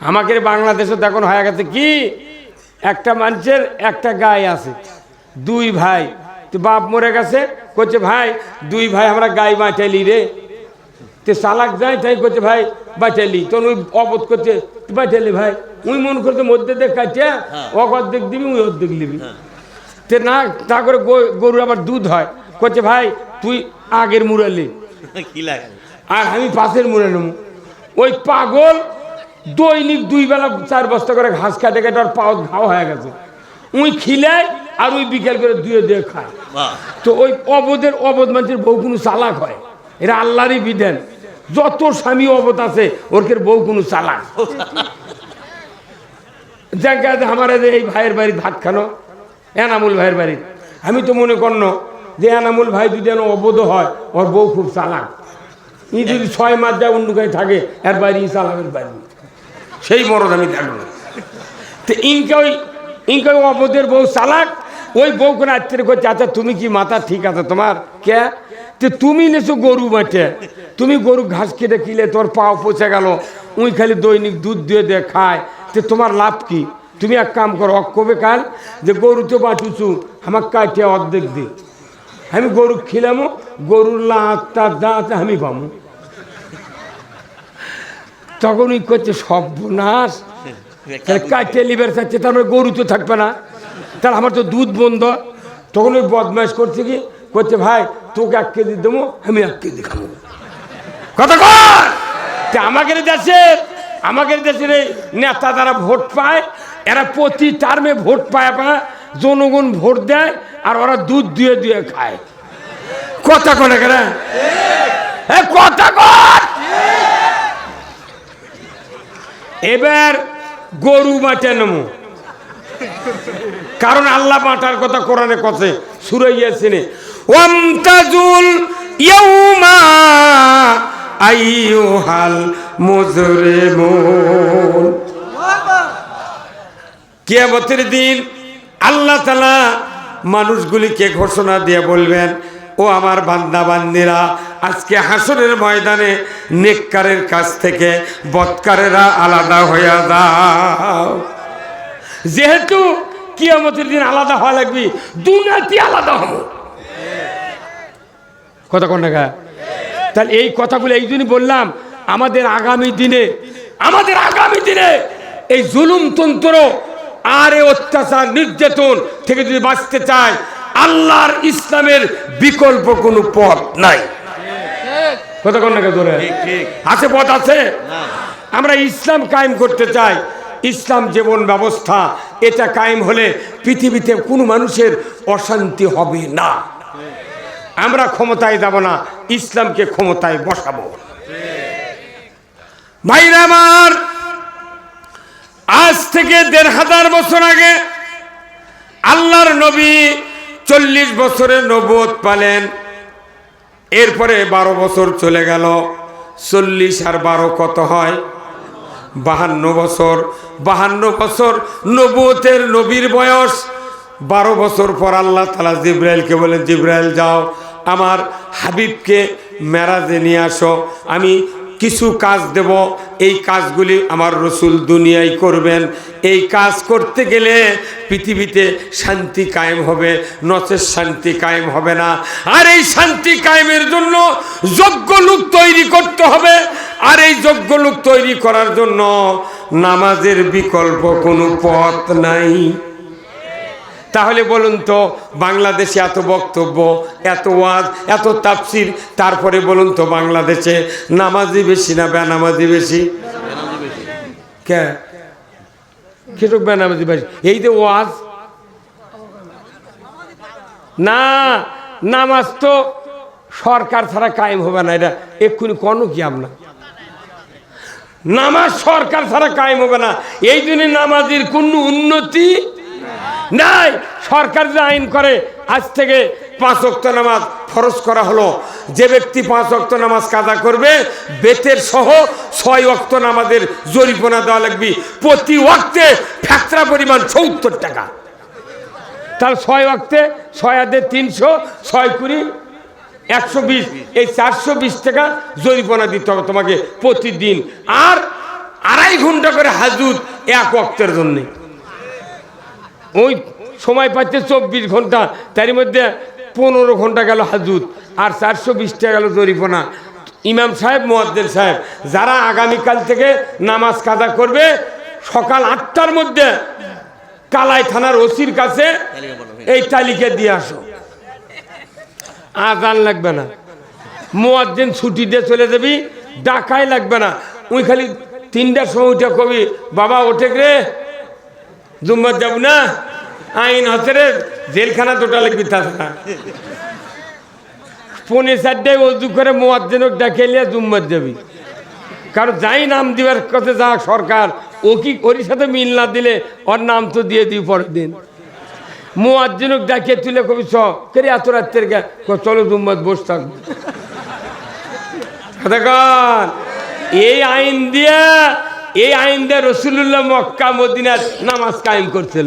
আমাকে বাংলাদেশে এখন হয়ে গেছে কি? একটা মানুষের একটা গায়ে আছে দুই ভাই। তো বাপ মরে গেছে করছে ভাই দুই ভাই আমরা গাই বাঁচাইলি রে। তে সালাক যায় তাই করছে ভাই বাঁচাইলি। তখন ওই অবোধ করছে বাঁচাইলি ভাই? উই মন করছে মধ্যে দেখ কাটিয়া ওক অর্ধেক দিবি উই অর্ধেক নিবি তে না তা করে গরু আবার দুধ হয়। করছে ভাই তুই আগের মুরালি আর আমি পাশের মুড়ে নেব। ওই পাগল দৈনিক দুই বেলা চার বস্তা করে ঘাস কাটে কেটে আর পাও ঘাও হয়ে গেছে। উই খিলায় আর ওই বিকেল করে দুয়ে দুয়ে খায়। তো ওই অবধের অবধ মানুষের বউ কোনো চালাক হয়। এরা আল্লাহরই বিধান। যত স্বামী অবধ আছে ওরকের বউ কোনো চালাক। জায়গা আমার এই ভাইয়ের বাড়ি ভাত খানো এনামুল ভাইয়ের বাড়ি। আমি তো মনে করন যে এনামুল ভাই যদি এন অবধ হয় ওর বউ খুব চালাক। ই যদি ছয় মাস যায় অন্য থাকে এর বাড়ি ই চালাবের বাড়ি সেই মরদ আমি থাকব তো ওই অবধের বউ চালাক, ওই বউ করে আত্মীয় করছে আচ্ছা তুমি কি মাথা ঠিক আছে, তোমার। কে? তো তুমি নেছো গরু বাটে তুমি গরু ঘাস কেটে কিলে তোর পাও পচে গেল। উই খালি দৈনিক দুধ দিয়ে দে, খায়। তো তোমার লাভ কি? তুমি এক কাম করো অক কবে কাল যে গরু তো বাঁচুছু আমার কাটিয়ে অর্ধেক দি। আমি গরু খিলামো, গরুর লাত তার দাঁত আমি পামো তখন ওই করছে সর্বনাশ। কাটিয়ে লিভার তার মানে গরু তো থাকবে না। তাহলে আমার তো দুধ বন্ধ। তখন ওই বদমাইশ করছে কি করছে ভাই তোকে এক কেজি দেবো আমি এক কেজি খাব। কথা তা আমাদের দেশের আমাদের দেশের এই নেতা তারা ভোট পায় এরা প্রতি টার্মে ভোট পায় পা জনগণ ভোট দেয় আর ওরা দুধ দিয়ে দিয়ে খায়। কথা কনে? কেন কথা কর এবার গরু বাঁচে নেব কারণ আল্লাহ মাঠার কথা কোরআনে কথে সুরাইয়াছিনে ওয়ামতাজুল ইয়াউমা আইয়ুহাল মুজরিমুন। দিন আল্লাহ তাআলা মানুষগুলিকে ঘোষণা দিয়ে বলবেন ও আমার বান্দা বান্দিরা আজকে হাসরের ময়দানে নেককারের কাছ থেকে বৎকারেরা আলাদা হইয়া দাও যেহেতু কিয়ামতের দিন আলাদা হওয়া লাগবে দুনাতি আলাদা হব। কথা কোন টাকা তাহলে এই কথাগুলো এই জন্যই বললাম, আমাদের আগামী দিনে, আমাদের আগামী দিনে এই জুলুমতন্ত্র আর এ অত্যাচার, নির্যাতন থেকে যদি বাঁচতে চায় আল্লাহর ইসলামের বিকল্প কোনো পথ নাই। ধরে? আছে পথ আছে? আমরা ইসলাম কায়েম করতে চাই। ইসলাম জীবন ব্যবস্থা এটা কায়েম হলে পৃথিবীতে কোনো মানুষের অশান্তি হবে না। আমরা ক্ষমতায় যাব না ইসলামকে ক্ষমতায় বসাবো। ভাইরা আমার আজ থেকে দেড় হাজার বছর আগে আল্লাহর নবী চল্লিশ বছরের নবুয়ত পালেন। এরপরে বারো বছর চলে গেল। চল্লিশ আর বারো কত হয়? বাহান্ন বছর। বাহান্ন বছর নবুতের নবীর বয়স। বারো বছর পর আল্লাহ তালা জিব্রাইলকে বলেন, জিব্রাইল, যাও, আমার হাবিবকে মেরাজে নিয়ে আসো। আমি কিছু কাজ দেব, এই কাজগুলি আমার রসুল দুনিয়ায় করবেন। এই কাজ করতে গেলে পৃথিবীতে শান্তি কায়েম হবে নচের শান্তি কায়েম হবে না। আর এই শান্তি কায়েমের জন্য যোগ্য লোক তৈরি করতে হবে। আর এই যোগ্য লোক তৈরি করার জন্য নামাজের বিকল্প কোনো পথ নাই। তাহলে বলুন তো, বাংলাদেশে এত বক্তব্য, এত ওয়াজ, এত তাফসির, তারপরে বলুন তো বাংলাদেশে নামাজি বেশি না বেনামাজি বেশি? কে? কৃষক বেনামাজি বেশি। এই যে ওয়াজ, না, নামাজ তো সরকার ছাড়া কায়েম হবে না, এটা এক্ষুনি কোনো কি আপনার নামাজ সরকার ছাড়া কায়েম হবে না, এই জন্য নামাজের কোনো উন্নতি নাই, সরকার যে আইন করে, আজ থেকে পাঁচ অক্ত নামাজ ফরজ করা হলো। যে ব্যক্তি পাঁচ অক্ত নামাজ কাজা করবে, বেতের সহ ছয় অক্ত নামাজের জরিপনা দেওয়া লাগবে। প্রতি ওয়াক্তে ফ্যাকরা পরিমাণ সত্তর টাকা। তাহলে ছয় অক্তে ছয় আদে তিনশো, ছয় কুড়ি, একশো বিশ, এই চারশো বিশ টাকা জরিপনা দিতে হবে তোমাকে প্রতিদিন। আর আড়াই ঘণ্টা করে হাজুত এক অক্তের জন্যে। ওই সময় পাচ্ছে চব্বিশ ঘণ্টা তার মধ্যে পনেরো ঘণ্টা গেল হাজুত, আর চারশো বিশটা গেল জরিপনা। ইমাম সাহেব মোয়াদ্দেল সাহেব, যারা আগামীকাল থেকে নামাজ কাদা করবে, সকাল আটটার মধ্যে কালাই থানার ওসির কাছে এই তালিকা দিয়ে আসো। আজান লাগবে না। মোয়াজ্জেন ছুটি দিয়ে চলে যাবি, ডাকাই লাগবে না। ওই খালি তিনটার সময় উঠে কবি, বাবা ওঠে রে। জুম্মার যাব না? আইন হচ্ছে জেলখানা দুটা লাগবি তাছাড়া। পৌনে চারটায় অজু করে মোয়াজ্জেনক ডাকে নিয়ে জুম্মার যাবি। কারণ যাই নাম দিবার কথা যা সরকার, ও কি ওর সাথে মিল না দিলে ওর নাম তো দিয়ে দিই পরের দিন। মোয়াজ্জেনক ডাকে তুলে কবি, চ, কেরে এত রাত্রের গা চলো জুম্মাত বস থাকব। এই আইন দিয়া এই আইন দিয়ে রসুল্লাহ মক্কা মদিনার নামাজ কায়েম করছিল।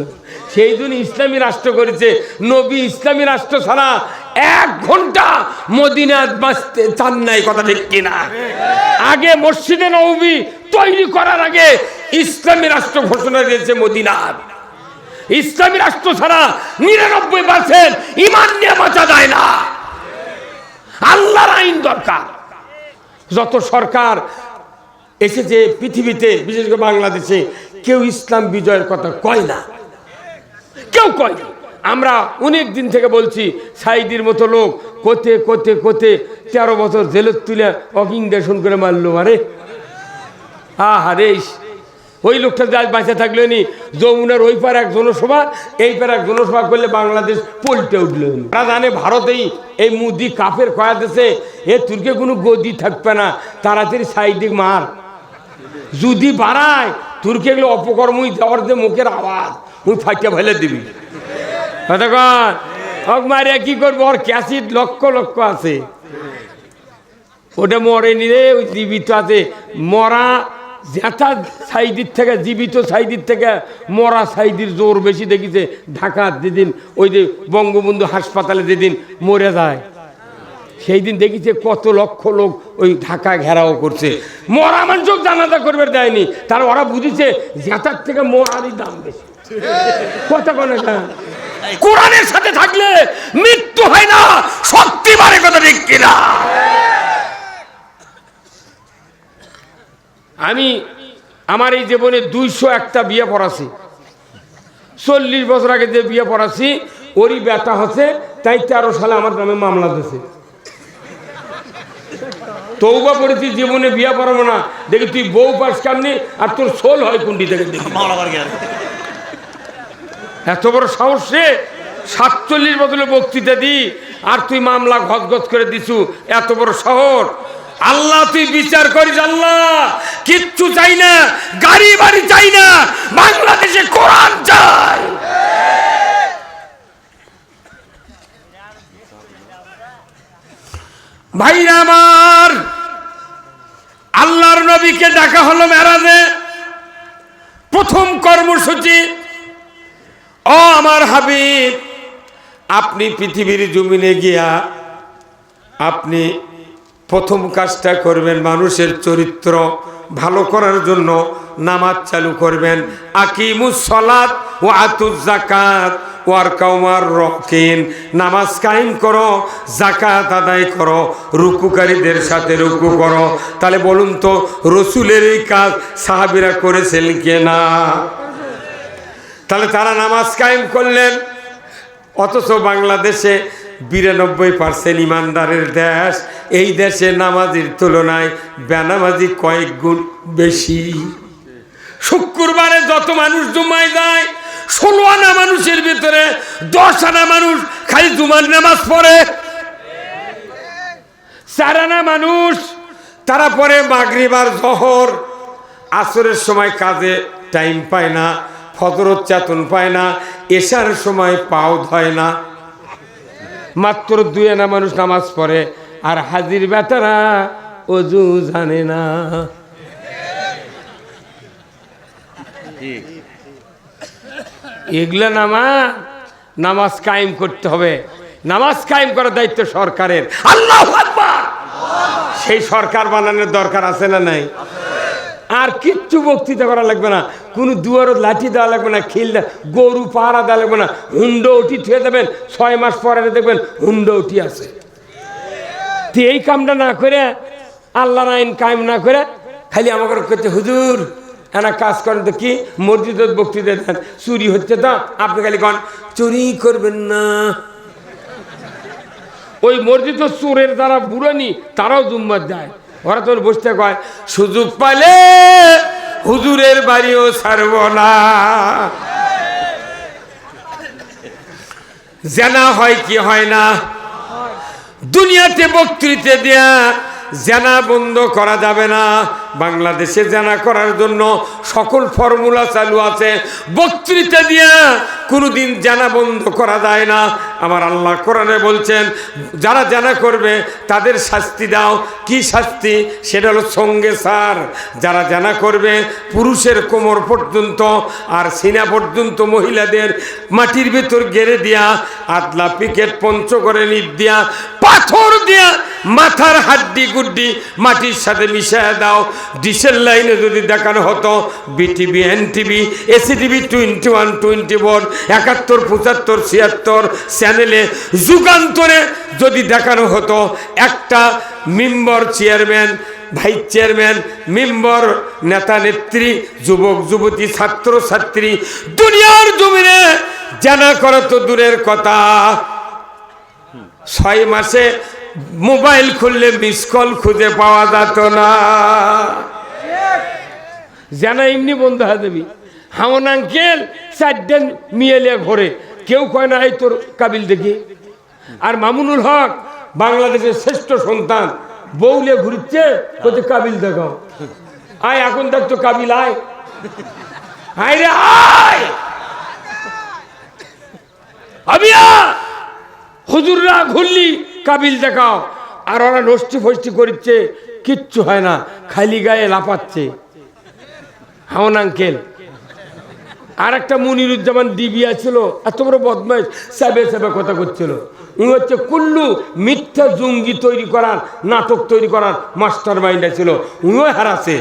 সেই জন্য ইসলামী রাষ্ট্র করেছে। নবী ইসলামী রাষ্ট্র ছাড়া এক ঘণ্টা মদিনাত বাঁচতে চান নাই, কথা ঠিক কিনা? আগে মসজিদে নবী তৈরি করার আগে ইসলামী রাষ্ট্র ঘোষণা দিয়েছে মদিনার। ইসলামী রাষ্ট্র ছাড়া নিরানব্বই পার্সেন্ট ইমান নিয়ে বাঁচা যায় না। আল্লাহর আইন দরকার। যত সরকার এসেছে পৃথিবীতে, বিশেষ করে বাংলাদেশে। কেউ ইসলাম বিজয়ের কথা কয় না। কেউ কয় না। আমরা অনেক দিন থেকে বলছি সাইদির মতো লোক কোতে কোতে কোতে তেরো বছর জেলের তুলে অকিংদেশন করে মারলো, আরে। হা হারে ওই লোকটা যা বাঁচা থাকল নি, যমুনার ওই পার এক জনসভা, এই পার এক জনসভা করলে বাংলাদেশ পল্টে উঠল তারা জানে ভারতেই এই মুদি কাফের কয়া দেশে এ তুর্কে কোনো গদি থাকবে না, তাড়াতাড়ি সাইডিক মার। যদি বাড়ায় তুর্কে এগুলো অপকর্মই দেওয়ার যে মুখের আওয়াজ তুই ফাইটা ফেলে দিবি। কতক্ষণ কি করব? ওর ক্যাসিড লক্ষ লক্ষ আছে। ওটা মরেনি রে, ওই জীবিত আছে। মরা জেঠা সাইদির থেকে, জীবিত সাইদির থেকে মরা সাইদির জোর বেশি দেখিছে। ঢাকা যেদিন ওই যে বঙ্গবন্ধু হাসপাতালে যেদিন মরে যায়। সেই দিন দেখিছে কত লক্ষ লোক ওই ঢাকা ঘেরাও করছে। মরা মানুষ জানাজা করবে দেয়নি। তার ওরা বুঝেছে জেঠার থেকে মরারই দাম বেশি। কোন কোরআনের সাথে থাকলে মৃত্যু হয় না সত্যি বাড়ে কথা ঠিক কিনা। আমি আমার এই জীবনে দুইশো একটা বিয়ে পড়াছি। চল্লিশ বছর আগে যে বিয়ে পড়াছি, ওরই ব্যথা হচ্ছে, তাই তেরো সালে আমার নামে মামলা দিয়েছে। তৌবা পড়েছি জীবনে বিয়া পড়াবো না। দেখি তুই বউ পাস কেমনি আর তোর সোল হয় কুন্ডি থেকে দেখি। এত বড় সাহস রে। সাতচল্লিশ বদলে বক্তৃতা দি আর তুই মামলা ঘস করে দিছু। এত বড় শহর। আল্লাহ তুই বিচার করিস আল্লাহ। কিচ্ছু চাই না গাড়ি বাড়ি চাই না বাংলাদেশে কোরআন চাই। ভাইরা আমার, আল্লাহর নবীকে ডাকা হলো মেরাজে। প্রথম কর্মসূচি, ও আমার হাবিব, আপনি পৃথিবীর জমিনে গিয়া আপনি প্রথম কাজটা করবেন মানুষের চরিত্র ভালো করার জন্য। নামাজ চালু করবেন। আকিমুস সলাত ও জাকাত নামাজ কায়েম করো জাকাত আদায় করো, রুকুকারীদের সাথে রুকু করো। তাহলে বলুন তো, রসুলের এই কাজ সাহাবিরা করেছেন না তাহলে তারা নামাজ কায়েম করলেন। অথচ বাংলাদেশে বিরানব্বই পার্সেন্ট ইমানদারের দেশ, এই দেশে নামাজের তুলনায় বেনামাজি কয়েক গুণ বেশি। শুক্রবারে যত মানুষ জুমায় যায় ষোলো আনা মানুষের ভিতরে দশ আনা মানুষ খালি জুমার নামাজ পড়ে। চার আনা মানুষ, তারা পরে মাগরিবার জহর। আসরের সময় কাজে টাইম পায় না ফজরত চেতন পায় না, এশার সময় পাও ধয় না। মাত্র দুই আনা মানুষ নামাজ পড়ে, আর হাজির বেতারা অজু জানে না। এগুলা নামা, নামাজ কায়েম করতে হবে। নামাজ কায়েম করার দায়িত্ব সরকারের। আল্লাহ সেই সরকার বানানোর দরকার আছে না নাই? আর কিচ্ছু বক্তৃতা করা লাগবে না। কোনো দুয়ারও লাঠি দেওয়া লাগবে না, খিল গরু পাহারা দেওয়া লাগবে না। হুন্ডো উঠি থুয়ে দেবেন, ছয় মাস পরে দেখবেন হুন্ডো উঠি আছে। তুই এই কামটা না করে, আল্লাহর আইন কায়েম না করে, খালি আমাকে করতে হুজুর এনা কাজ করেন তো কি? মসজিদের বক্তৃতা দেন। চুরি হচ্ছে তো। আপনি খালি কন, চুরি করবেন না। ওই মসজিদ চোরের যারা বুড়ানি, তারাও জুম্মার দেয়। ওরা তোর বসতে কয়, সুযোগ পালে হুজুরের বাড়িও ছাড়ব না। জানা হয় কি হয় না? দুনিয়াতে বক্তৃতা দেয়া জানা বন্ধ করা যাবে না। বাংলাদেশে জানা করার জন্য সকল ফর্মুলা চালু আছে। বক্তৃতা দিয়া কোনোদিন জানা বন্ধ করা যায় না। আমার আল্লাহ কোরআনে বলছেন, যারা জানা করবে তাদের শাস্তি দাও। কি শাস্তি? সেটা হলো সঙ্গে সার। যারা জানা করবে পুরুষের কোমর পর্যন্ত আর সিনা পর্যন্ত মহিলাদের মাটির ভেতর গেড়ে দিয়া আতলা পিকেট পঞ্চ করে নিট দিয়া পাথর দিয়া মাথার হাড্ডি গুড্ডি মাটির সাথে মিশিয়ে দাও। ডিসেল লাইনে যদি দেখানো হতো, BTV N TV AC TV twenty one, twenty four, একাত্তর, পঁচাত্তর, ছিয়াত্তর চ্যানেলে যুগান্তরে যদি দেখানো হতো, একটা member chairman, vice chairman, member, নেতা, নেত্রী, যুবক, যুবতী, ছাত্র, ছাত্রী, দুনিয়ার জমিনে জানা করা তো দূরের কথা। ছয় মাসে মোবাইল খুললে মিস কল খুঁজে পাওয়া যেত না। জানা এমনি বন্ধ যাবি। হামন আঙ্কেল চারটেন মিয়েলিয়া ঘরে। কেউ কয় না, এই তোর কাবিল দেখি। আর মামুনুল হক, বাংলাদেশের শ্রেষ্ঠ সন্তান, বউলে ঘুরছে কোথায় কাবিল দেখাও আয়, এখন দেখ তো কাবিল, আয়। আয় রে, আয়! আবিয়া হুজুররা ঘুরলি, কাবিল দেখাও। আর ওরা নষ্টি ফষ্টি করছে কিচ্ছু হয় না, খালি গায়ে লাপাচ্ছে হাওন আঙ্কেল। আর একটা মনিরুজ্জামান ডিবিয়া ছিল এত বড় বদমাইশ, সাবে সাবে কথা করছিল। উনি হচ্ছে কুল্লু মিথ্যা জঙ্গি তৈরি করার, নাটক তৈরি করার মাস্টার মাইন্ডে ছিল উনিও হারাছে।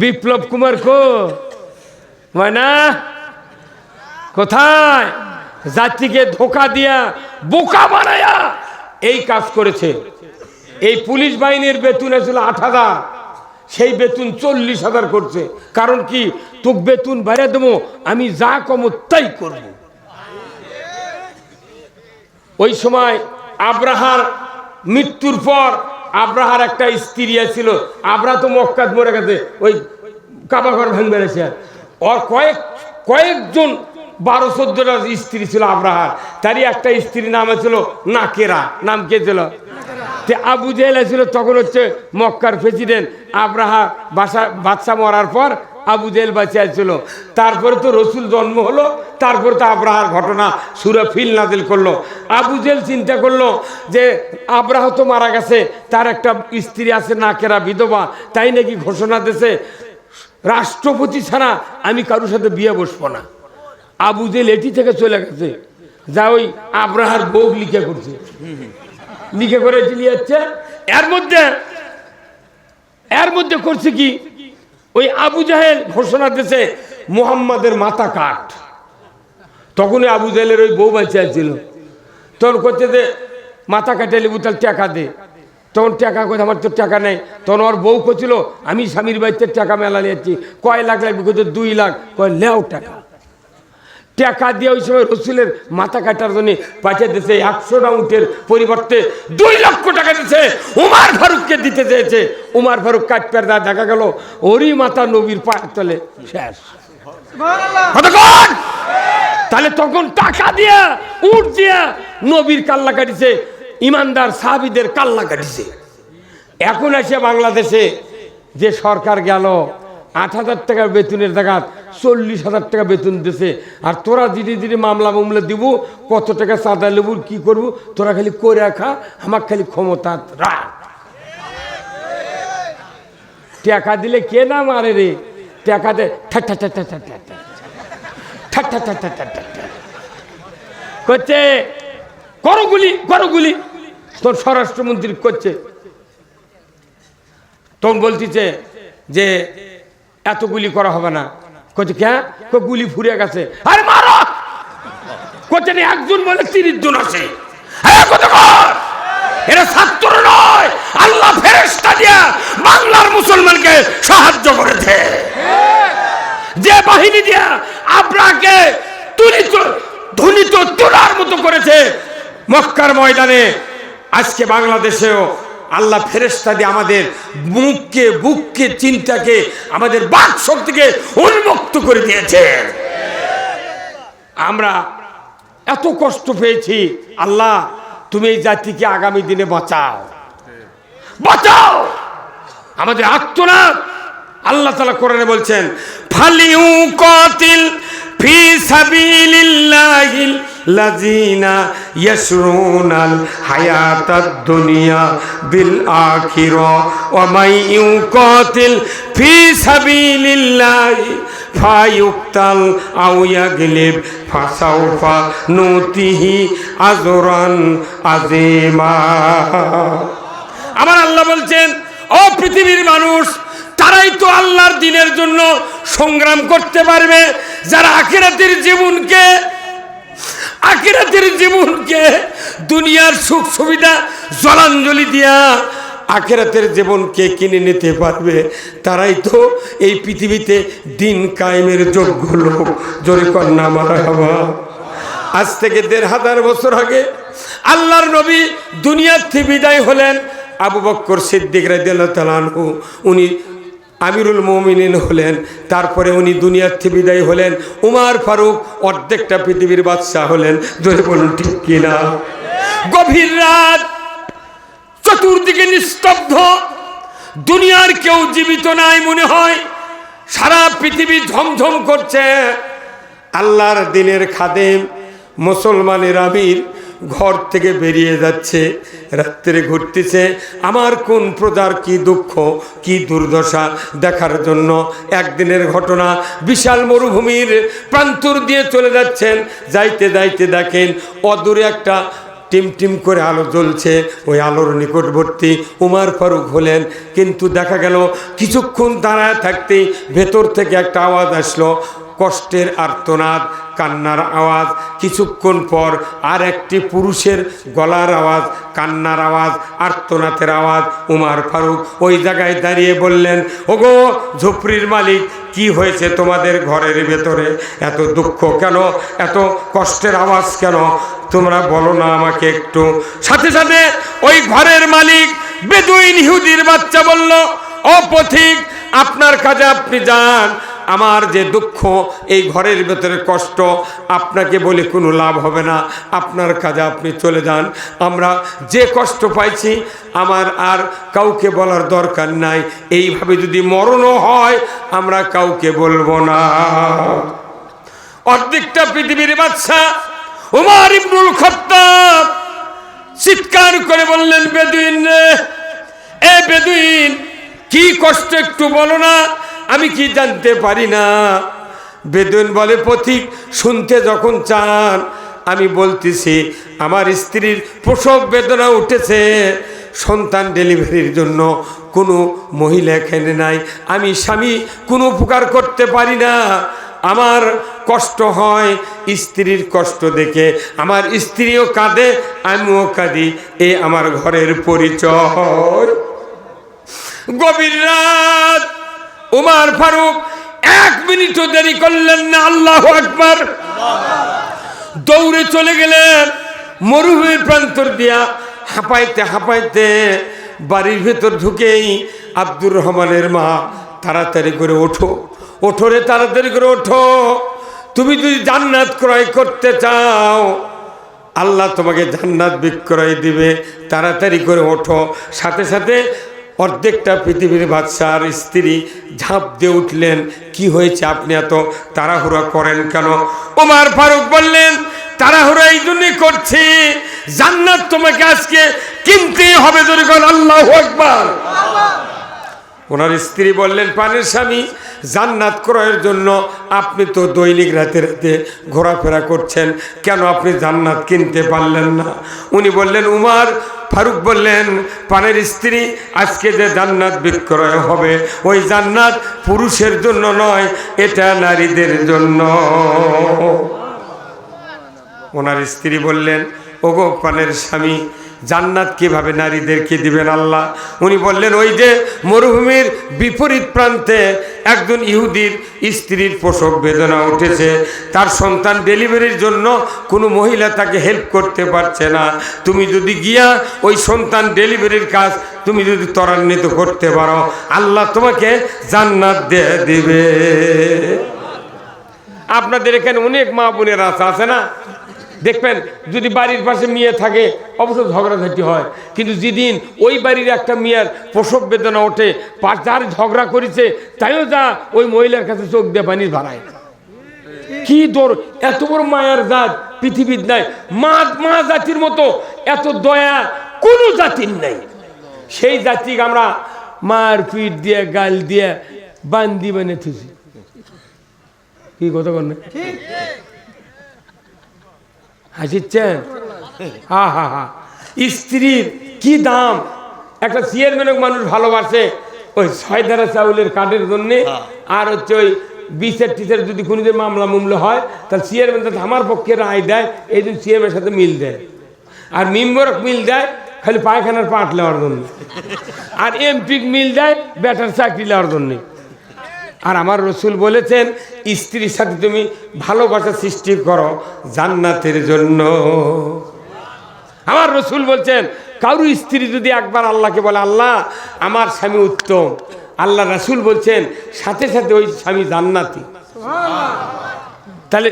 বিপ্লব কুমার কো? না কোথায়? জাতিকে ধোকা দিয়া বোকা বানায়া এই কাজ করেছে। এই পুলিশ বাহিনীর বেতন ছিল আট হাজার। সেই বেতন চল্লিশ হাজার করছে। কারণ কি? তোকে বেতন বাইরে দেবো, আমি যা কমো তাই করব। ওই সময় আব্রাহার মৃত্যুর পর আব্রাহার একটা স্ত্রী ছিল আব্রাহ তো মক্কাত মরে গেছে। ওই কাবাঘর ভাঙ বেড়েছে ওর কয়েক কয়েকজন বারো চোদ্দটা স্ত্রী ছিল আব্রাহার তারই একটা স্ত্রীর নাম ছিল নাকেরা। নাম কে ছিল? তে আবু জেহেল ছিল, তখন হচ্ছে মক্কার প্রেসিডেন্ট আব্রাহা বাসা, বাচ্চা মরার পর আবু জেহেল বাঁচিয়ে ছিল। তারপরে তো রসুল জন্ম হলো, তারপরে তো আব্রাহার ঘটনা সুরে ফিল নাদিল করল। আবু জেহেল চিন্তা করল যে আব্রাহ তো মারা গেছে, তার একটা স্ত্রী আছে, নাকেরা বিধবা। তাই নাকি ঘোষণা দিয়েছে, রাষ্ট্রপতি ছাড়া আমি কারোর সাথে বিয়ে বসবো না। আবু জেল এটি থেকে চলে গেছে। যা ওই আব্রাহার বউ লিখে করছে। লিখে করে চলে যাচ্ছে। এর মধ্যে এর মধ্যে করছে কি? ওই আবু জাহেল ঘোষণা দিয়েছে, মুহাম্মাদের মাথা কাট। তখনই আবু জাহেলের ওই বউ বাচ্চা ছিল তখন করছে যে, মাথা কাটে লেবু তার টাকা দে। তখন টাকা কোথায় আমার তো টাকা নেই। তখন ওর বউ করছিল আমি স্বামীর বাড়িতে টাকা মেলা নিয়েছি কয় লাখ লাগবে? কোথাও দুই লাখ। কয় লেও টাকা। টাকা দিয়ে ওই সময় রসুলের মাথা কাটার জন্য পাঠিয়ে দিয়েছে। একশোটা উঠের পরিবর্তে দুই লক্ষ টাকা দিয়েছে। উমার ফারুককে দিতে চেয়েছে। উমার ফারুক কাটপের দা দেখা গেল। ওরই মাথা নবীর পায়ের তলে। শেষ। কতক্ষণ? তাহলে তখন টাকা দিয়া উঠ দিয়া নবীর কাল্লা কাটিছে। ইমানদার সাহাবিদের কাল্লা কাটিছে। এখন এসে বাংলাদেশে যে সরকার গেল আট হাজার টাকা বেতনের দেখাত চল্লিশ হাজার টাকা বেতন দিছে আর তোরা ধীরে ধীরে মামলা মামলা দিব কত টাকা চাঁদা লেবু কি করব তোরা খালি করে রাখা আমার খালি ক্ষমতা রাখ টাকা দিলে কে না মারে রে টাকা দে। করছে করো গুলি তোর স্বরাষ্ট্রমন্ত্রী করছে তখন বলতেছে যে এত গুলি করা হবে না। কচ্ছে কে? কো গুলি ফুরে গেছে। আরে মারো! কচ্ছে না, একজন বলে তিরিশ জন আছে। এরা ছাত্র নয়। আল্লাহ ফেরেশতা দিয়া বাংলার মুসলমানকে সাহায্য করেছে। যে বাহিনী দিয়া আপনাকে তুলিত, ধুলিত তোলার মতো করেছে, মক্কার ময়দানে, আজকে বাংলাদেশেও আল্লাহ ফেরেস্তা দিয়ে আমাদের মুখকে, বুককে, চিন্তাকে, আমাদের বাক শক্তিকে উন্মুক্ত করে দিয়েছে আমরা এত কষ্ট পেয়েছি। আল্লাহ, তুমি এই জাতিকে আগামী দিনে বাঁচাও। বাঁচাও! আমাদের আত্মনাথ আল্লাহ তালা কোরআনে বলছেন, ফালিউ কতিল ফি লাযিনা ইয়াশরুনাল হায়াতাদ দুনিয়া বিল আখিরা ওয়া মাই ইউকাতিল ফি সাবিলিল্লাহি, ফায়ুক্তাল আও ইয়াগলিব, ফাসাউফা নুতিহি আজরান আযীমা। আমার আল্লাহ বলছেন, ও পৃথিবীর মানুষ, তারাই তো আল্লাহর দিনের জন্য সংগ্রাম করতে পারবে, যারা আখিরাতের জীবনকে আখিরাতের জীবনকে, দুনিয়ার সুখ সুবিধা জলাঞ্জলি দিয়া আখেরাতের জীবনকে কিনে নিতে পারবে। তারাই তো এই পৃথিবীতে দিন কায়েমের যোগ্য লোক। জোরে কন্যা মারা হওয়া আজ থেকে দেড় হাজার বছর আগে আল্লাহর নবী দুনিয়ার থেকে বিদায় হলেন আবু বক্কর সিদ্দিক রাদিয়াল্লাহু তাআলা আনহু। উনি আমিরুল মমিনিন হলেন, তারপরে উনি দুনিয়ার থেকে বিদায় হলেন, উমার ফারুক অর্ধেকটা পৃথিবীর বাদশাহ হলেন, ধরে বলুন ঠিক কিনা? গভীর রাত, চতুর্দিকে নিস্তব্ধ, দুনিয়ার কেউ জীবিত নাই মনে হয়, সারা পৃথিবী ঝমঝম করছে। আল্লাহর দিনের খাদেম মুসলমানের আমির ঘর থেকে বেরিয়ে যাচ্ছে, রাত্রে ঘুরতেছে। আমার কোন প্রজার কি দুঃখ, কি দুর্দশা দেখার জন্য একদিনের ঘটনা বিশাল মরুভূমির প্রান্তর দিয়ে চলে যাচ্ছেন। যাইতে যাইতে দেখেন অদূরে একটা টিম টিম করে আলো জ্বলছে, ওই আলোর নিকটবর্তী উমার ফারুক হলেন। কিন্তু দেখা গেল, কিছুক্ষণ দাঁড়ায় থাকতেই ভেতর থেকে একটা আওয়াজ আসলো, কষ্টের আর্তনাদ, কান্নার আওয়াজ। কিছুক্ষণ পর আর একটি পুরুষের গলার আওয়াজ, কান্নার আওয়াজ আর্তনাথের আওয়াজ। উমার ফারুক ওই জায়গায় দাঁড়িয়ে বললেন, ওগো, ঝুপড়ির মালিক কি হয়েছে তোমাদের ঘরের ভেতরে? এত দুঃখ কেন? এত কষ্টের আওয়াজ কেন? তোমরা বলো না আমাকে একটু। সাথে সাথে ওই ঘরের মালিক বেদুইন হিউদির বাচ্চা বলল অপথিক আপনার কাজে আপনি যান। আমার যে দুঃখ, এই ঘরের ভেতরে কষ্ট, আপনাকে বলে কোনো লাভ হবে না। আপনার কাজে আপনি চলে যান। আমরা যে কষ্ট পাইছি, আমার আর কাউকে বলার দরকার নাই। এইভাবে যদি মরণও হয়, আমরা কাউকে বলব না। অর্ধেকটা পৃথিবীর বাচ্চা উমার ইবনুল খত্তাব চিৎকার করে বললেন, বেদুইন রে, এ বেদুইন, কি কষ্ট একটু বলো না। আমি কি জানতে পারি না? বেদন বলে, পথিক, শুনতে যখন চান, আমি বলতেছি, আমার স্ত্রীর প্রসব বেদনা উঠেছে। সন্তান ডেলিভারির জন্য কোনো মহিলা এখানে নাই। আমি স্বামী, কোনো উপকার করতে পারি না। আমার কষ্ট হয় স্ত্রীর কষ্ট দেখে। আমার স্ত্রীও কাঁদে, আমিও কাঁদি। এ আমার ঘরের পরিচয়। গভীর রাত উমার ফারুক, এক মিনিটও দেরি করলেন না, আল্লাহ আকবার। দৌড়ে চলে গেলেন, মরুভূমির প্রান্তর দিয়া হাঁপাইতে হাঁপাইতে বাড়ির ভেতর ঢুকেই আব্দুর রহমানের মা, তাড়াতাড়ি করে ওঠো। ওঠো রে, তাড়াতাড়ি করে ওঠো। তুমি যদি জান্নাত ক্রয় করতে চাও, আল্লাহ তোমাকে জান্নাত বিক্রয় দিবে। তাড়াতাড়ি করে ওঠো। সাথে সাথে অর্ধেকটা পৃথিবীর বাদশার স্ত্রী ঝাঁপ দিয়ে উঠলেন, কি হয়েছে আপনি এত তাড়াহুড়া করেন কেন? ওমার ফারুক বললেন, তাড়াহুড়া এই জন্যই করছি, জান্নাত তোমাকে আজকে কিনতেই হবে যদি আল্লাহ একবার ওনার স্ত্রী বললেন, পানের স্বামী, জান্নাত ক্রয়ের জন্য আপনি তো দৈনিক রাতে রাতে ঘোরাফেরা করছেন। কেন আপনি জান্নাত কিনতে পারলেন না? উনি বললেন, উমার ফারুক বললেন, পানের স্ত্রী আজকে যে জান্নাত বিক্রয় হবে, ওই জান্নাত পুরুষের জন্য নয়, এটা নারীদের জন্য। ওনার স্ত্রী বললেন, ওগো পানের স্বামী জান্নাত কীভাবে নারীদেরকে দিবেন আল্লাহ? উনি বললেন, ওই যে মরুভূমির বিপরীত প্রান্তে একজন ইহুদির স্ত্রীর প্রসব বেদনা উঠেছে। তার সন্তান ডেলিভারির জন্য কোনো মহিলা তাকে হেল্প করতে পারছে না। তুমি যদি গিয়া ওই সন্তান ডেলিভারির কাজ তুমি যদি ত্বরান্বিত করতে পারো, আল্লাহ তোমাকে জান্নাত দিয়ে দিবে। আপনাদের এখানে অনেক মা বোনের আছে না? দেখবেন, যদি বাড়ির পাশে মেয়ে থাকে, অবশ্য ঝগড়াঝাটি হয়। কিন্তু যেদিন ওই বাড়ির একটা মেয়ের প্রসব বেদনা ওঠে যার ঝগড়া করেছে, তাইও যা ওই মহিলার কাছে চোখ দিয়ে পানি ভাড়ায় কি দর, এত বড় মায়ার জাত পৃথিবীর নাই। মা মা জাতির মতো এত দয়া কোনো জাতির নাই। সেই জাতিকে আমরা মার পিঠ দিয়ে, গাল দিয়ে বান্দি বানিয়ে থুছি কি কথা কন হাসিচ্ছেন হা হা হা স্ত্রীর কি দাম? একটা চেয়ারম্যানক মানুষ ভালোবাসে ওই ছয় ধারা চাউলের কার্ডের জন্যে আর হচ্ছে ওই বিচার টিচার যদি কোনোদিন মামলা মুমলা হয় তাহলে চেয়ারম্যান যাতে আমার পক্ষে রায় দেয় এই জন্য চেয়ারম্যানের সাথে মিল দেয়। আর মেম্বারক মিল দেয় খালি পায়খানার পাট নেওয়ার জন্য। আর এমপিক মিল দেয় ব্যাটার চাকরি নেওয়ার জন্যে। আর আমার রসুল বলেছেন স্ত্রীর সাথে তুমি ভালোবাসা সৃষ্টি করো জান্নাতের জন্য। আমার রসুল বলছেন কারু স্ত্রী যদি একবার আল্লাহকে বলে আল্লাহ আমার স্বামী উত্তম। আল্লাহ রসুল বলছেন সাথে সাথে ওই স্বামী জান্নাতি। তাহলে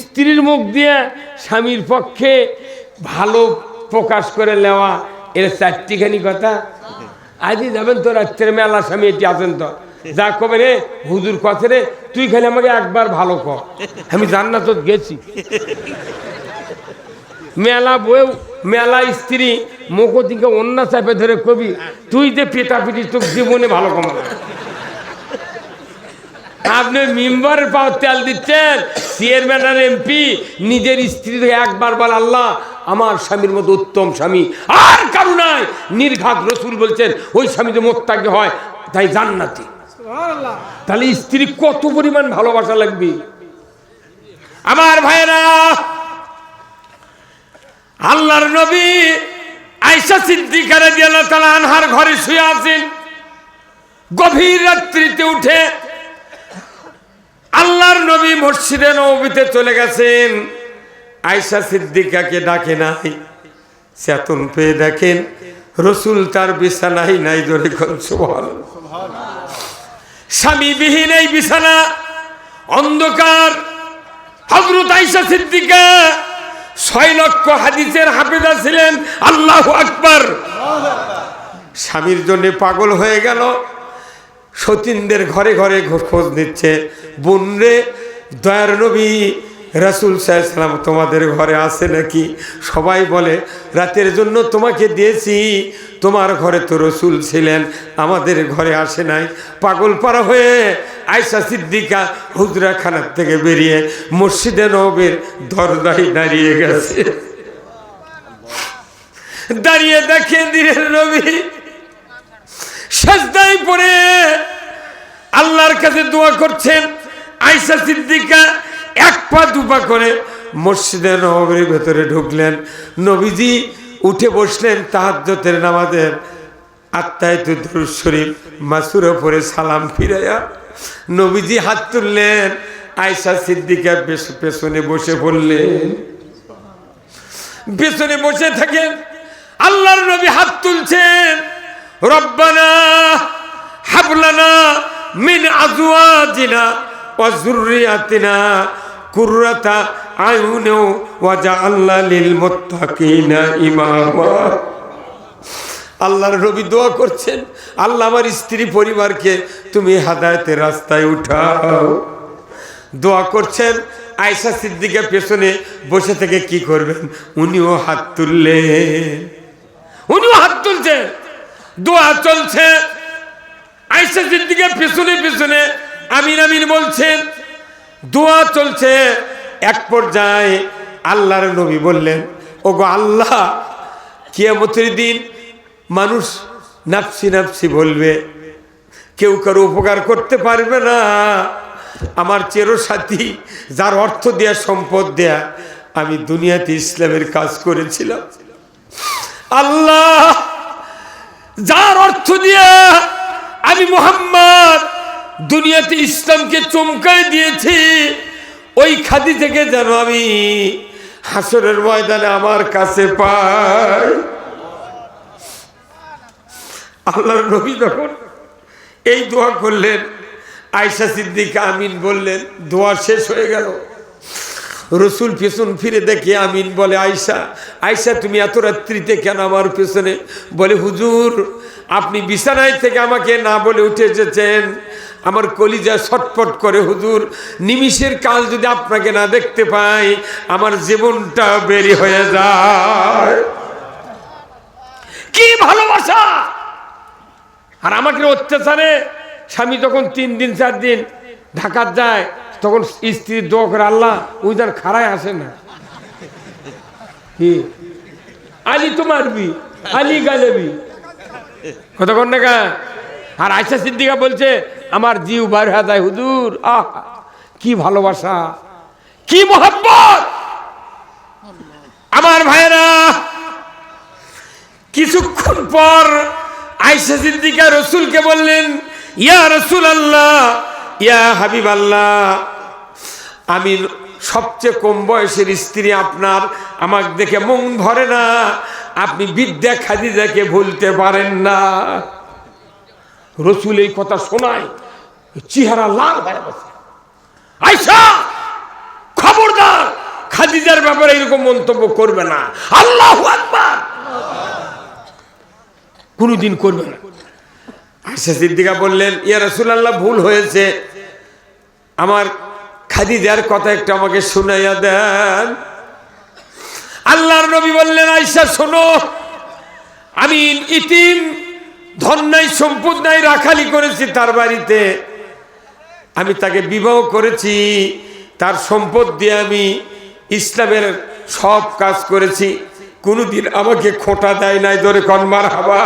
স্ত্রীর মুখ দিয়ে স্বামীর পক্ষে ভালো প্রকাশ করে নেওয়া এর চারটিখানি কথা। আজই যাবেন তো রাত্রের মেলা স্বামী এটি আছেন তো। যা কবে রে? হুজুর কথা রে? তুই খালি আমাকে একবার ভালো কর। আমি জান্নাত গেছি। মেলা বউ, মেলা স্ত্রী মুখ দিকে অন্য চাপে ধরে কবি, তুই যে পেটা তোর জীবনে ভালো কমা আপনি মেম্বারের পাওয়ার তেল দিচ্ছেন চেয়ারম্যান আর এমপি নিজের স্ত্রী একবার বল, আল্লাহ, আমার স্বামীর মতো উত্তম স্বামী। আর কারু নাই। নির্ঘাত রসুল বলছেন, ওই স্বামী যে মোত্তাকে হয়, তাই জান্নাতি। তাহলে স্ত্রী কত পরিমাণ ভালোবাসা লাগবে? আমার ভাইরা আল্লাহর নবী আয়সা সিদ্দিকারে দিয়ে তালা আনহার ঘরে শুয়ে আছেন। গভীর রাত্রিতে উঠে আল্লাহর নবী মসজিদে নবীতে চলে গেছেন। আয়সা সিদ্দিকাকে ডাকে নাই চেতন পেয়ে দেখেন। রসুল তার বিছানাই নাই জোরে সুবহান স্বামীবিহীন এই বিছানা, অন্ধকার। হজরত আইসা সিদ্দিকা, ছয় লক্ষ হাদিসের হাফেজা ছিলেন আল্লাহ আকবর। স্বামীর জন্য পাগল হয়ে গেল। সতীনদের ঘরে ঘরে খোঁজ নিচ্ছে। বোন রে দয়ার নবী রাসুল সাহেব তোমাদের ঘরে আছে নাকি? সবাই বলে, রাতের জন্য তোমাকে দিয়েছি। তোমার ঘরে তো রসুল ছিলেন, আমাদের ঘরে আসে নাই। পাগল পাড়া হয়ে আয়সা সিদ্দিকা হুজরা খানার থেকে বেরিয়ে মসজিদে নবের দরজায় দাঁড়িয়ে গেছে। দাঁড়িয়ে দেখে দিনের নবী, সাজদায় পড়ে। আল্লাহর কাছে দোয়া করছেন আয়সা সিদ্দিকা এক পা দুপা করে মসজিদের নবীর ভেতরে ঢুকলেন। নবীজি উঠে বসলেন তাহাজ্জতের নামাজের আত্মায় শরীফ, মাসুর ওপরে সালাম ফিরাইয়া নবীজি হাত তুললেন। আয়সা সিদ্দিকা পেছ- পেছনে বসে পড়লেন। পেছনে বসে থাকেন। আল্লাহর নবী হাত তুলছেন। রব্বানা হাবলানা মিন আজওয়াজিনা ওয়া যুররিয়াতিনা কুররাতা আয়ুনা ওয়া জাআলনা লিল মুত্তাকিনা ইমামা। আল্লাহর নবী দোয়া করছেন, আল্লাহ আমার স্ত্রী পরিবারকে তুমি হাদায়তের রাস্তায় উঠাও। দোয়া করছেন আয়সা সিদ্দিকের পেছনে বসে থেকে কি করবেন? উনিও হাত তুললেন। উনিও হাত তুলছেন। দোয়া চলছে। আইসা সিদ্দিকের পেছনে পেছনে আমিন আমিন বলছেন দোয়া চলছে। এক পর্যায়ে আল্লাহর নবী বললেন, ওগো আল্লাহ, কিয়ামতের দিন মানুষ নাপসি নাপসি বলবে। কেউ কারও উপকার করতে পারবে না। আমার চেরো সাথী যার অর্থ দেয়া, সম্পদ দেয়া, আমি দুনিয়াতে ইসলামের কাজ করেছিলাম। আল্লাহ, যার অর্থ দিয়া, আমি দুনিয়াতে ইসলামকে চমকায় দিয়েছি, ওই খাদি থেকে যেন আমি হাসরের ময়দানে আমার কাছে পাই। আল্লাহর নবী তখন এই দোয়া করলেন আয়সা সিদ্দিক আমিন বললেন, দোয়া শেষ হয়ে গেল। রসুল পেছন ফিরে দেখে আমিন বলে আয়সা আয়সা তুমি এত রাত্রিতে কেন আমার পেছনে? বলে, হুজুর আপনি বিছানায় থেকে আমাকে না বলে উঠে এসেছেন। আমার কলিজা ছটপট করে, হুজুর, নিমিষের কাল যদি আপনাকে না দেখতে পাই, আমার জীবনটা বেরি হয়ে যায়। কি ভালোবাসা! আর আমাকে অত্যাচারে স্বামী যখন তিন দিন, চার দিন ঢাকার যায়, তখন স্ত্রীর দোয়া করে, আল্লাহ, ওই তার খাড়ায় আসে না। আলি তো মারবি আলি গালেবি। কতক্ষণ না আর আয়সা সিদ্দিকা বলছে, আমার জিউ বার হয়ে যায়, হুজুর। আহ, কি ভালোবাসা, কি মোহাব্বত। আমার ভাইরা কিছুক্ষণ পর আয়সা সিদ্দিকা রসুলকে বললেন, ইয়া রসুল আল্লাহ ইয়া হাবিব আল্লাহ আমি সবচেয়ে কম বয়সের স্ত্রী আপনার, আমাকে দেখে মন ধরে না। আপনি বিদ্যা খাদিজাকে ভুলতে পারেন না। রসুল এই কথা শোনায়, চেহারা লাল হয়ে গেছে। আয়সা খবরদার, খাদিজার ব্যাপারে এরকম মন্তব্য করবে না। আল্লাহ আকবার। কোনোদিন করবে না। আয়সা সিদ্দিকা বললেন, ইয়া রসুল আল্লাহ ভুল হয়েছে। আমার খাদিজার কথা একটু আমাকে শুনাইয়া দেন। আল্লাহর নবী বললেন, আয়সা, শোনো, আমি ইতিম, ধন সম্পদ নাই, রাখালি করেছি তার বাড়িতে। আমি তাকে বিবাহ করেছি, তার সম্পদ দিয়ে আমি ইসলামের সব কাজ করেছি। কোনোদিন আমাকে খোঁটা দেয় নাই, ধরে কনমার হাবা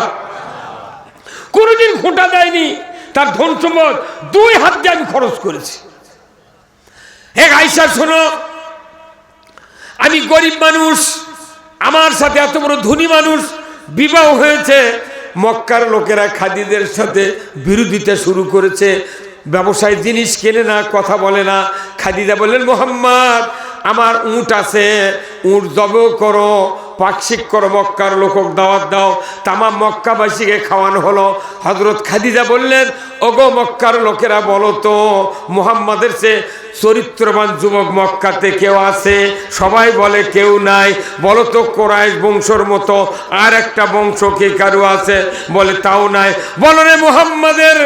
কোনোদিন খোঁটা দেয়নি, তার ধন সম্পদ দুই হাত দিয়ে আমি খরচ করেছি। এক আইসা শোনো, আমি গরিব মানুষ আমার সাথে এত বড় ধনী মানুষ বিবাহ হয়েছে। মক্কার লোকেরা খাদিদের সাথে বিরোধিতা শুরু করেছে। ব্যবসায় জিনিস কেনে না, কথা বলে না। খাদিদা বললেন, মোহাম্মদ, আমার উঁট আছে। উঁট জব করো পাক্ষিক করো, মক্কার লোকক দাওয়াত দাও। তামাম মক্কাবাসীকে খাওয়ানো হলো। হজরত খাদিজা বললেন, ওগো মক্কার লোকেরা বলো তো, মুহাম্মাদের সে চরিত্রবান যুবক মক্কাতে কেউ আছে? সবাই বলে কেউ নাই। বলো তো কোরআশ বংশর মতো আর একটা বংশ কে কারও আছে? বলে তাও নাই। বলো রে মুহাম্মাদের,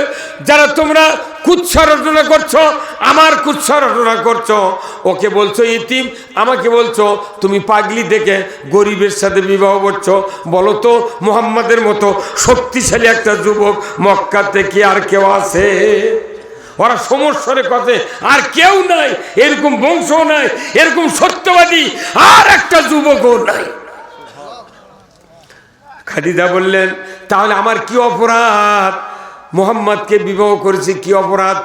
যারা তোমরা কুৎসা রচনা করছ, আমার কুৎসা রচনা করছ। ওকে বলছো, ইতিম, আমাকে বলছো, তুমি পাগলি দেখে গরিবের সাথে বিবাহ করছ। বলো তো মুহাম্মাদের মতো শক্তিশালী একটা যুবক মক্কাতে কি আর কেউ আছে? ওরা সমস্যারে কথা। আর কেউ নাই, এরকম বংশ নাই, এরকম সত্যবাদী, আর একটা যুবকও নাই। খাদিজা বললেন, তাহলে আমার কি অপরাধ? মোহাম্মদকে বিবাহ করেছি কি অপরাধ?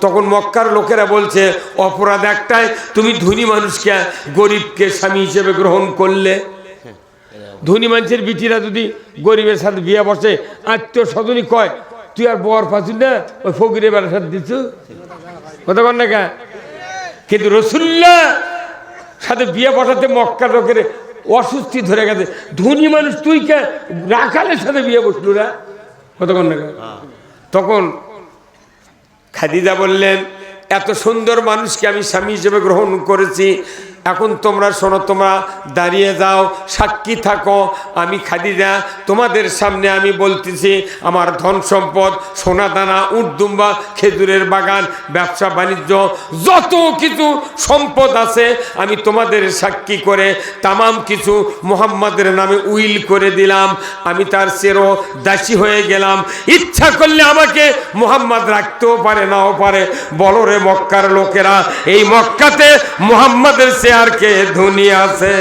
তখন মক্কার লোকেরা বলছে, অপরাধ একটাই, তুমি ধনী মানুষকে, গরিবকে স্বামী হিসেবে গ্রহণ করলে। ধনী মানুষের বিটিরা যদি গরিবের সাথে বিয়ে বসে আত্মীয় স্বজনই কয় তুই আর বর পাচ্ছিস না, ওই ফকিরের বেড়ার সাথে দিচ্ছ? কথা কর না কিন্তু রসুল্লা সাথে বিয়ে বসাতে মক্কার লোকের অসুস্থি ধরে গেছে। ধনী মানুষ তুই কে? রাখালের সাথে বিয়ে বসলু না। কতক্ষণ না তখন খাদিজা বললেন, এত সুন্দর মানুষকে আমি স্বামী হিসেবে গ্রহণ করেছি। এখন তোমরা শোনো, তোমরা দাঁড়িয়ে যাও, সাক্ষী থাকো। আমি খাদিজা, তোমাদের সামনে আমি বলতেছি, আমার ধন সম্পদ, সোনা দানা উর্দুম্বা খেজুরের বাগান, ব্যবসা, বাণিজ্য, যত কিছু সম্পদ আছে, আমি তোমাদের সাক্ষী করে তামাম কিছু মোহাম্মদের নামে উইল করে দিলাম। আমি তার চেরো দাসী হয়ে গেলাম। ইচ্ছা করলে আমাকে মোহাম্মদ রাখতেও পারে, নাও পারে। বলো রে মক্কার লোকেরা, এই মক্কাতে মোহাম্মদের শেয়ারকে ধনী আছে?